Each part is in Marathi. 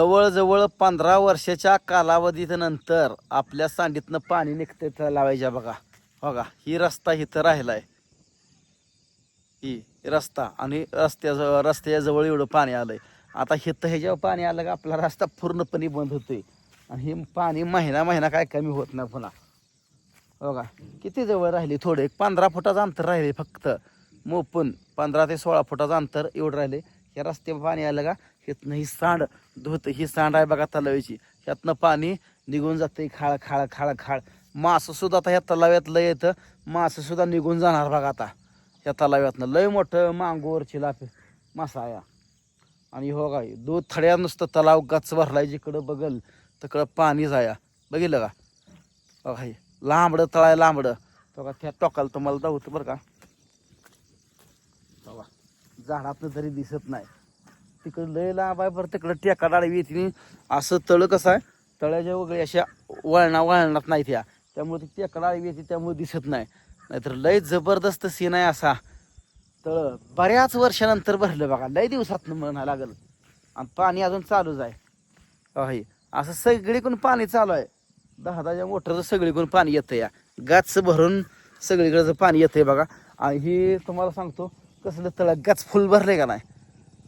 जवळजवळ पंधरा वर्षाच्या कालावधीनंतर आपल्या सांडीतनं पाणी निघते तर लावायच्या बघा. बघा ही रस्ता इथं राहिलाय. ही रस्ता आणि रस्त्याजवळ रस्त्याच्या जवळ एवढं पाणी आलंय. आता हिथं ह्याच्यावर पाणी आलं का आपला रस्ता पूर्णपणे बंद होतोय. आणि हे पाणी महिना महिना काय कमी होत नाही पुन्हा. बघा किती जवळ राहिली थोडं. एक पंधरा फुटाचं अंतर राहिले फक्त. मोपून पंधरा ते सोळा फुटाचं अंतर एवढं राहिले. या रस्त्यावर पाणी आलं का ह्यातनं ही सांड धुत ही सांड आहे बघा तलावीची. ह्यातनं पाणी निघून जाते खाळ खाळ खाळ खाळ. मासं सुद्धा आता ह्या तलाव्यातलं येतं मासं सुद्धा निघून जाणार बघा आता. ह्या तलाव्यातनं लय मोठं मांगोरची लाफे मासा या आणि हो काय दूध थड्या नुसतं तलाव गच भरलाय जिकडं बघल तिकडं पाणी जाया. बघितलं का? बघा हे लांबडं तळाय लांबडं. बघा त्या टोकाला तुम्हाला दावतं बरं का? बघा झाडातनं तरी दिसत नाही. तिकडं लय लांब आहे बरं तिकडं टेका डाळी येते असं तळ कसं आहे तळ्याच्या वगैरे अशा वळणा वळणात नाही त्या. त्यामुळे ती टेका डाळी येते त्यामुळे दिसत नाही. नाहीतर लय जबरदस्त सीन आहे असा. तळ बऱ्याच वर्षानंतर भरलं बघा लय दिवसात म्हणा लागलं. आणि पाणी अजून चालूच आहे. अहो हे असं सगळीकडून पाणी चालू आहे. दहा दहाच्या मोटरचं सगळीकडून पाणी येतं या. गाच भरून सगळीकडचं पाणी येतंय बघा. आणि हे तुम्हाला सांगतो कसलं तळ गाच फुल भरले का नाही?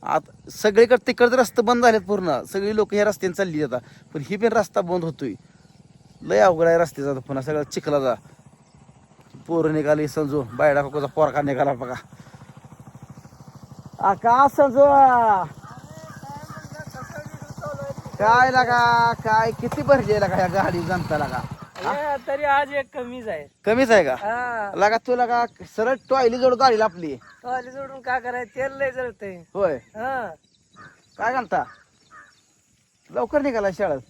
आता सगळीकडे तिकडचे रस्ते बंद झालेत पूर्ण. सगळी लोक ह्या रस्त्याने चालली जातात पण ही पण रस्ता बंद होतोय. लय अवघड आहे रस्त्याचा पुन्हा. सगळं चिखलाचा पोरं निघाली समजू बायडा कोचा पोरका निघाला बघा. आका का संजू. काय लागा? काय किती भरली लागा या गाडी जनता लागा? हे? तरी आज एक कमीच आहे. कमीच आहे का? हा. लागा तू लागा सरळ टॉयली जोड गाडीला आपली. टॉयले जोडून काय करायचं? तेल लय जळतंय. होय. हा. काय घालता लवकर निघाला शाळेत.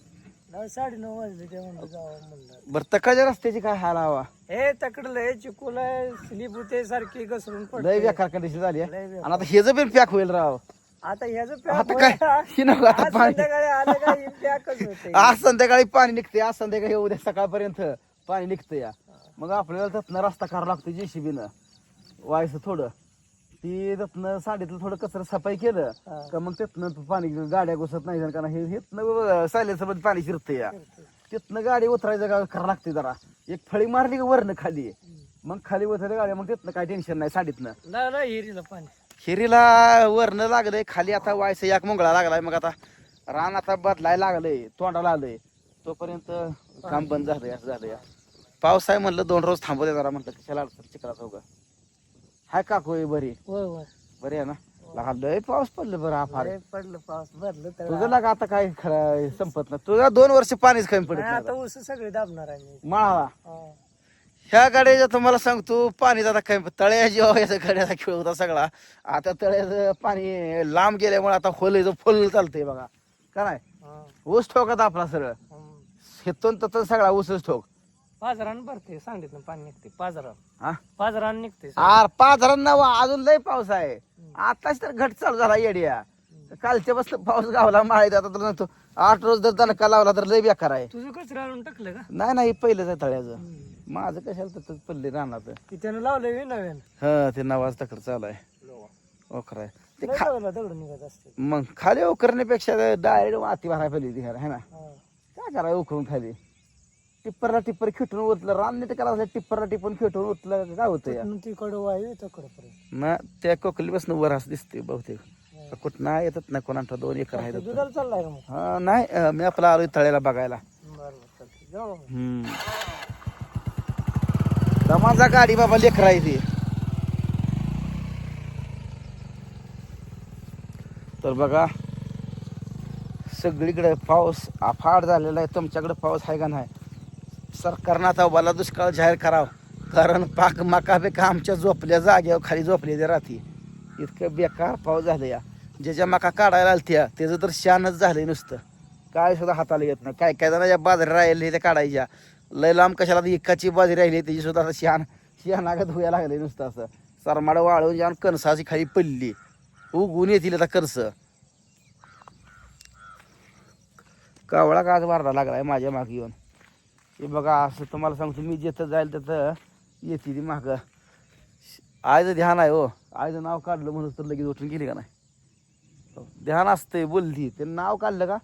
नऊ साडे नऊ वाजले ते म्हणलं जावं म्हणलं. बरं तकाच्या रस्त्याची काय हाल हवा? हे तकडलं हे चिकूल स्लीप होते सारखी घसरून लय पडते बेकार कंडिशन झाली आहे. लय बेकार. आणि आता हेच पण पॅक होईल राव. आता ह्याचं आता काय. ही नको आता आज पाणी. संध्याकाळी आलं का? हे आज संध्याकाळी पाणी निघते आज संध्याकाळी उद्या सकाळपर्यंत पाणी निघतं या. मग आपल्याला त्यातनं रस्ता करावा लागतो जेसीबीनं. व्हायचं थोडं. ती त्यातनं साडीतलं थोडं कचरा सफाई केलं. का मग त्यातनं पाणी गाड्या घुसत नाही कारण हे हेतनं सायलेन्सर पाणी शिरतं या. तिथनं गाडी उतरायचं का करावं लागते जरा. एक फळी मारली का वरनं खाली? मग खाली उतरायचं गाडी मग तिथनं काय टेन्शन नाही साडीतनं. हिरीला पाणी. हिरीला वरनं लागलंय खाली आता व्हायचं एक मुंगळा लागलाय मग आता. रान आता बदलायला लागलंय तोंडाला आलंय. तोपर्यंत काम बंद झालंय असं झालं या पाऊस आहे म्हणलं दोन रोज थांबू दे जरा म्हटलं कशाला अडचण चिकला चौका हाय बरी. होय होय. बरी आहे ना? लगा लय पाऊस पडलं बरं लय पडलं पाऊस भरलं तुझं लागा आता काय खरं संपत नाही. तुझा दोन वर्ष पाणीच कमी पडत नाही, नाही आता ऊस सगळे दाबणार आहे माळाला हा. ह्या गाड्याचं तुम्हाला सांगतो पाणी आता काय तळ्या जेव्हा याचा गाड्याचा खेळ होता सगळा आता तळ्याचं पाणी लांब गेल्यामुळे आता खोलायचं फुल चालतंय बघा. का नाही. ऊस ठोकात आपला सरळ. हेतून तर सगळा ऊसच ठोक. पाजरान भरते सांगितलं पाणी निघते. पाजरान हा? पाजरान निघते. आर पाच ना अजून लय पाऊस आहे. आताच तर घट चालू झाला येड्या. कालच्या बसलं पाऊस गावला माळायचा आता तर तो आठ रोज जर दणका लावला तर लय बेकार आहे. तुझं कचरा आणून टाकलं का? नाही नाही पहिलंच आहे तळ्याचं. माझं कशाला तर पडले राहणार त्यानं लावलंय नव्यानं? हा ते नवाज तकड चालू आहे. ओखर आहे. ते खा लावला दगड निघत असते मग खाली उकरण्यापेक्षा डायरेक्ट माती भरायला पाहिजे ती है ना हा. काय करायला उकरून खाली टिप्परला टिप्पर खेटून उतलं रान नाही करायला टिप्परला टिपून खेटून उतलं का काय होतं या तिकडून तिकडं वायू तकडं पर्यंत ना त्या कोकलीपासून वर असं दिसते बहुतेक कुठं नाही येतात ना कोणाचा दोन एकर आहे तिथं. दुधाला चाललाय का मग हा नाही अं, मी आपला आलोय तळ्याला बघायला बरं बरं चालतंय. जाऊ मग. हम्म. दमाचा गाडी बाबा लेकरा आहे ती तर बघा सगळीकडे पाऊस अफाट झालेला आहे. तुमच्याकडे पाऊस आहे का नाही? सरकारनं आता वाला दुष्काळ जाहीर करावं. कारण पाक मका बेका आमच्या झोपल्या जाग्यावर खाली झोपली ते राहते. इतकं बेकार पाऊस झालं या. ज्याच्या मका काढायला आलत्या त्याचं तर शानच झालंय नुसतं. काय सुद्धा हाताला येत नाही. काय काय जणांच्या बाजारी राहिले त्या काढायच्या. लय लांब कशाला ती एकाची बाजरी राहिली त्याची सुद्धा आता शान शानागत व्हायला लागले नुसतं असं. सरमाड वाळून जाऊन कणसाची खाली पडली. उगून येतील आता कणसं. कावळा का आज वारला लागलाय माझ्या माग येऊन? हे बघा असं तुम्हाला सांगतो मी जिथं जाईल तिथं येते ती माग. आयचं ध्यान आहे हो. आयचं नाव काढलं म्हणून तर लगेच उठून गेली का नाही? ध्यान असतंय बोलली ते नाव काढलं का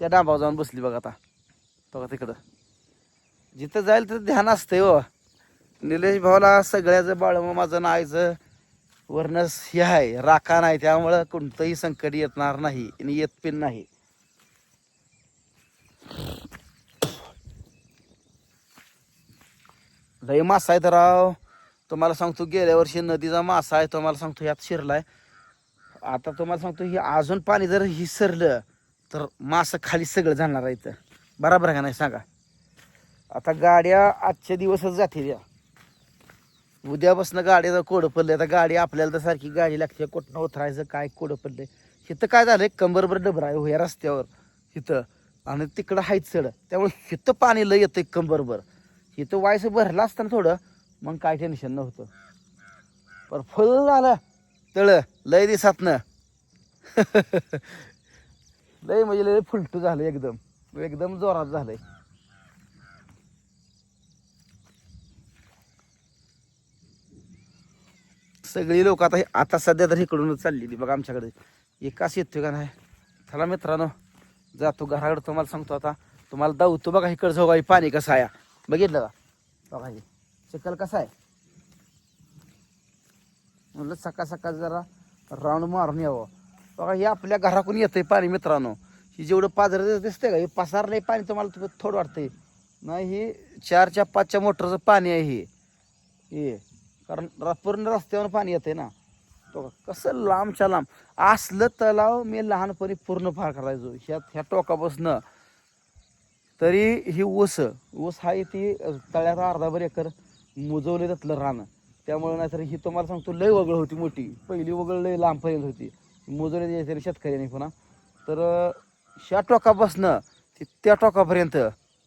त्या डांबावर जाऊन बसली बघा आता. बघा तिकडं. जिथं जाईल तिथं ध्यान असतंय हो. निलेश भाऊला सगळ्याचं बाळ माझं नायचं वरनस हे आहे राखा नाही त्यामुळं कोणतंही संकट येणार नाही आणि येत पण नाही. लय मासा आहे तर राव. तुम्हाला सांगतो गेल्या वर्षी नदीचा मासा आहे तुम्हाला सांगतो यात शिरलाय. आता तुम्हाला सांगतो ही अजून पाणी जर ही सरलं तर मासं खाली सगळं जाणार आहे इथं बराबर आहे का नाही सांगा? आता गाड्या आजच्या दिवसच जातील या. उद्यापासून गाडीचं कोडं पडलं आता गाडी आपल्याला तर सारखी गाडी लागते. कुठनं उतरायचं काय कोडं पडलंय? इथं काय झालंय? कंबरभर डबर आहे हो या रस्त्यावर. इथं. आणि तिकडं हायच चढ. त्यामुळे इथं पाणी लय येतं कंबरभर. इथं वायचं भरलं असताना थोडं मग काय टेन्शन नव्हतं. पण फुल झालं. तळ लय दिसातनं. लय म्हणजे लय फुलटू झालं एकदम. एकदम जोरात झालंय. सगळी लोक आता आता सध्या तर इकडूनच चाललेली बघा आमच्याकडे. एकाच येतोय का नाही? चला मित्रांनो जातो. घराकडे तुम्हाला सांगतो आता. तुम्हाला दावतो बघा इकडं जाऊ पाणी कसं आया बघितलं का? बघा हे चिखल कसा आहे? म्हणलं सकाळ सकाळ जरा राऊंड मारून यावं. बघा हे आपल्या घराकडून येतंय पाणी मित्रांनो. ही जेवढं पाजर दिसतंय का? हे पसारलंय पाणी तुम्हाला थो- थोडं वाटतंय. नाही हे चारच्या पाचच्या मोटरचं पाणी आहे हे. हे. कारण पूर्ण रस्त्यावर पाणी येते ना. तो कसं लांबच्या लांब. असलं तलाव मी लहानपणी पूर्ण फार करायचो. ह्या ह्या टोकापासनं. तरी ही ऊस ऊस आहे ती तळ्याचा अर्धाभर एकर मुजवले जातलं रान. त्यामुळे नाहीतर ही तुम्हाला सांगतो लय वगळ होती मोठी. पहिली वगळ लय लांबपर्यंत होती. मुजवले तरी शेतकऱ्यांनी पुन्हा. तर ह्या टोकापासनं ते त्या टोकापर्यंत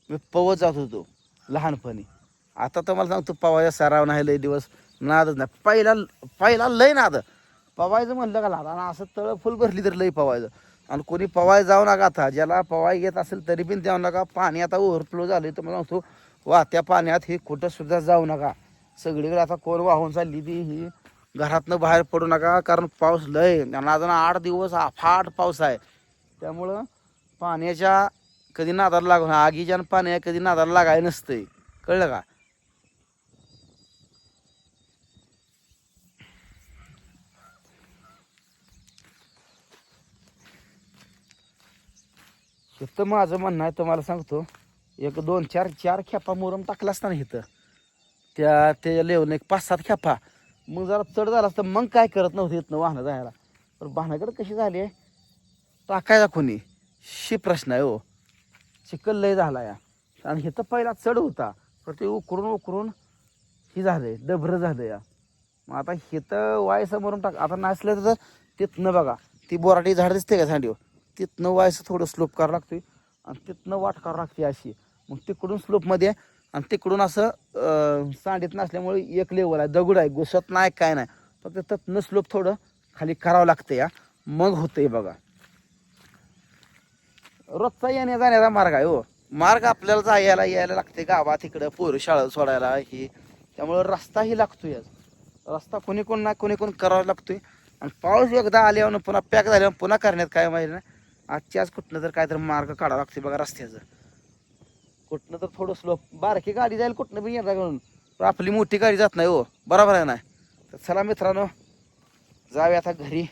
मी पवत जात होतो लहानपणी. आता तर मला सांगतो पवायचा सराव नाही लय दिवस नादच नाही. पहिला पहिला लय नाद. पवायचं म्हणलं का लहान आणि असं तळ फुल भरली तर लय पवायचं. आणि कोणी पवाय जाऊ नका आता. ज्याला पवाय घेत असेल तरी पण जाऊ नका. पाणी आता ओव्हरफ्लो झालं तर मला सांगतो वाहत्या पाण्यात हे कुठं सुद्धा जाऊ नका. सगळीकडे आता कोर वाहून चालली ती ही घरातनं बाहेर पडू नका. कारण पाऊस लय आणि अजून आठ दिवस अफाट पाऊस आहे. त्यामुळं पाण्याच्या कधी नादाला लागून आगीच्या आणि पाण्या कधी नादाला लागायला नसतंय. कळलं का? इथं माझं म्हणणं आहे तुम्हाला सांगतो एक दोन चार चार खेपा मुरम टाकला असता ना इथं. त्या ते लेवून एक पाच सात खेपा मग जरा चढ झाला असतं मग काय करत नव्हतं इथनं वाहनं जायला. पण भानाकडे कशी झाली आहे? टाकायला कोणी? शी प्रश्न आहे हो. चिकल लय झाला या. आणि इथं पहिला चढ होता. पण ते उकरून उकरून ही झालंय डबरं झालं या. मग आता हे तर वाय समोरून टाक आता नाचलं तर तिथनं बघा ती बोराटी झाड दिसते का सांडीवर तिथनं वायचं थोडं स्लोप करावं लागतोय आणि तिथनं वाट करावं लागते अशी. मग तिकडून स्लोपमध्ये आणि तिकडून असं सांडीत नसल्यामुळे एक लेवल आहे. दगड आहे घुसत नाही काय नाही. फक्त तिथनं स्लोप थोडं खाली करावं लागतं या मग होतंय बघा. रोजचा येण्या जाण्याचा मार्ग आहे हो. मार्ग आपल्याला जायला यायला लागते गावात इकडं पोरं शाळा सोडायला हे. त्यामुळं रस्ताही लागतोय रस्ता कोणी कोण ना कोणी कोण करावा लागतोय. आणि पाऊस एकदा आल्यावर पुन्हा पॅक झाल्यावर पुन्हा करण्यात काय माहिती नाही. आजची आज कुठनं तर काय तर मार्ग काढावा लागते बघा रस्त्याचं. कुठनं तर थोडं स्लो बारकी गाडी जाईल कुठनं बी येणार म्हणून. पण आपली मोठी गाडी जात नाही हो. बरोबर आहे ना तर चला मित्रांनो जाऊया आता घरी.